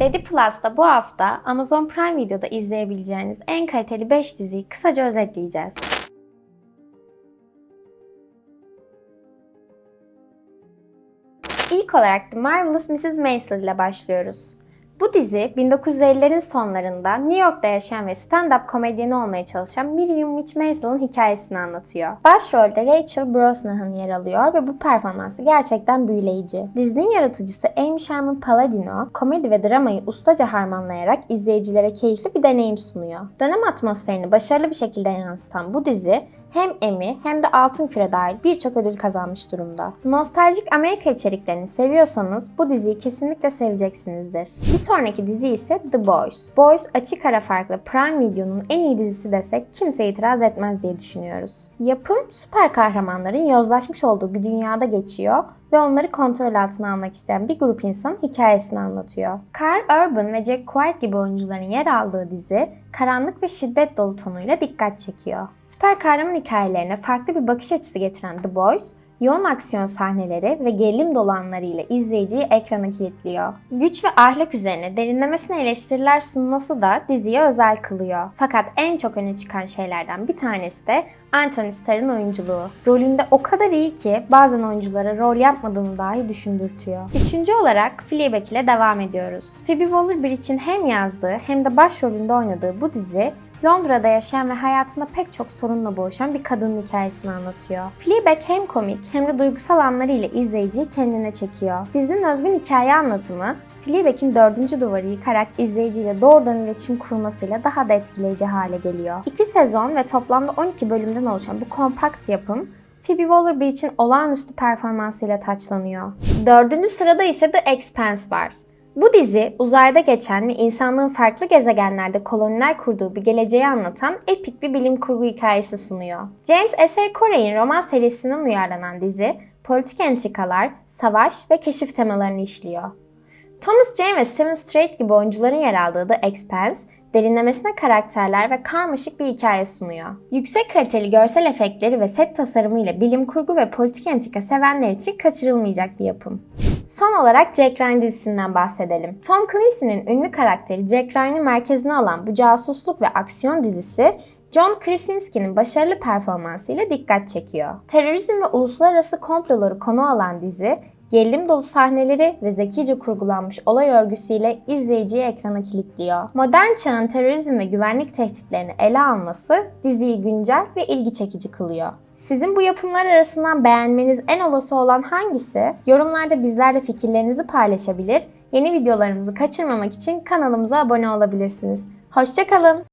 Dedi Plus'ta bu hafta Amazon Prime Video'da izleyebileceğiniz en kaliteli 5 diziyi kısaca özetleyeceğiz. İlk olarak The Marvelous Mrs. Maisel ile başlıyoruz. Bu dizi 1950'lerin sonlarında New York'ta yaşayan ve stand-up komedyeni olmaya çalışan Miriam Mitch Maisel'ın hikayesini anlatıyor. Başrolde Rachel Brosnahan yer alıyor ve bu performansı gerçekten büyüleyici. Dizinin yaratıcısı Amy Sherman Palladino, komedi ve dramayı ustaca harmanlayarak izleyicilere keyifli bir deneyim sunuyor. Dönem atmosferini başarılı bir şekilde yansıtan bu dizi hem Emmy hem de Altın Küre dahil birçok ödül kazanmış durumda. Nostaljik Amerika içeriklerini seviyorsanız bu diziyi kesinlikle seveceksinizdir. Bir sonraki dizi ise The Boys. Boys açık ara farklı Prime Video'nun en iyi dizisi desek kimse itiraz etmez diye düşünüyoruz. Yapım süper kahramanların yozlaşmış olduğu bir dünyada geçiyor ve onları kontrol altına almak isteyen bir grup insanın hikayesini anlatıyor. Carl Urban ve Jack White gibi oyuncuların yer aldığı dizi karanlık ve şiddet dolu tonuyla dikkat çekiyor. Süper kahraman hikayelerine farklı bir bakış açısı getiren The Boys, yoğun aksiyon sahneleri ve gerilim dolu anlarıyla izleyiciyi ekrana kilitliyor. Güç ve ahlak üzerine derinlemesine eleştiriler sunması da diziye özel kılıyor. Fakat en çok öne çıkan şeylerden bir tanesi de Anthony Starr'ın oyunculuğu. Rolünde o kadar iyi ki bazen oyunculara rol yapmadığını dahi düşündürtüyor. Üçüncü olarak Fleabag ile devam ediyoruz. Phoebe Waller-Bridge'in hem yazdığı hem de başrolünde oynadığı bu dizi Londra'da yaşayan ve hayatında pek çok sorunla boğuşan bir kadının hikayesini anlatıyor. Fleabag hem komik hem de duygusal anlarıyla izleyiciyi kendine çekiyor. Dizinin özgün hikaye anlatımı, Fleabag'in dördüncü duvarı yıkarak izleyiciyle doğrudan iletişim kurmasıyla daha da etkileyici hale geliyor. İki sezon ve toplamda 12 bölümden oluşan bu kompakt yapım, Phoebe Waller-Bridge'in olağanüstü performansıyla taçlanıyor. Dördüncü sırada ise The Expanse var. Bu dizi uzayda geçen ve insanlığın farklı gezegenlerde koloniler kurduğu bir geleceği anlatan epik bir bilim kurgu hikayesi sunuyor. James S. A. Corey'in roman serisinden uyarlanan dizi, politik entrikalar, savaş ve keşif temalarını işliyor. Thomas Jane ve Steven Strait gibi oyuncuların yer aldığı The Expanse, derinlemesine karakterler ve karmaşık bir hikaye sunuyor. Yüksek kaliteli görsel efektleri ve set tasarımı ile bilim kurgu ve politik entrika sevenler için kaçırılmayacak bir yapım. Son olarak Jack Ryan dizisinden bahsedelim. Tom Clancy'nin ünlü karakteri Jack Ryan'ı merkezine alan bu casusluk ve aksiyon dizisi John Krasinski'nin başarılı performansıyla dikkat çekiyor. Terörizm ve uluslararası komploları konu alan dizi, gerilim dolu sahneleri ve zekice kurgulanmış olay örgüsüyle izleyiciyi ekrana kilitliyor. Modern çağın terörizm ve güvenlik tehditlerini ele alması diziyi güncel ve ilgi çekici kılıyor. Sizin bu yapımlar arasından beğenmeniz en olası olan hangisi? Yorumlarda bizlerle fikirlerinizi paylaşabilir, yeni videolarımızı kaçırmamak için kanalımıza abone olabilirsiniz. Hoşçakalın.